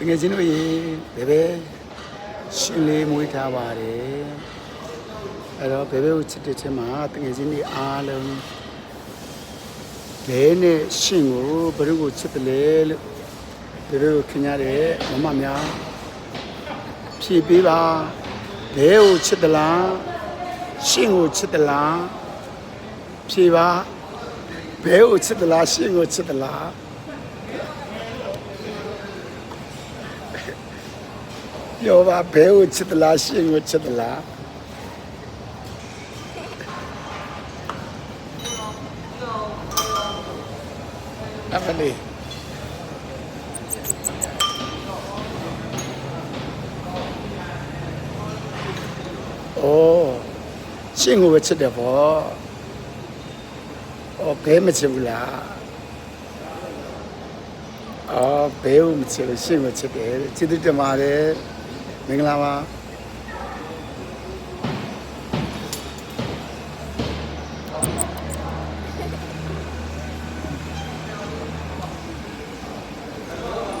တကယ်ချင်းတို့ရေဘယ်ပဲရှင်လေးမွေးထားပါတယ်အဲ့တော့ဘယ်ဘဲကိုချစ်တဲ့ချင်းမှာတကယ်ချင်းတွေအားလုံးဘဲနဲ့ရှင်ကိုဘယ်လိုကိုချစ်တယ်လဲလို့ဘယ်လိုကိုခင်ရတယ်မမများဖြည့်ပေးပါဘဲကိုချစ်သလားရှင်ကိုချစ်သလားဖြည့်ပါဘဲကိုချစ်သလားရှင်ကိုချစ်သလား ပြောပါဘဲကိုချစ်သလားရှင်ကိုချစ်သလားအမလေးအိုးရှင်ကိုပဲချစ်တယ်ဗောအော်ဘဲမချစ်ဘူးလားအော်ဘဲကိုမချစ်လို့ရှင်ကိုချစ်တယ်ချစ်တဲ့တမာတယ် မင်္ဂလာပါ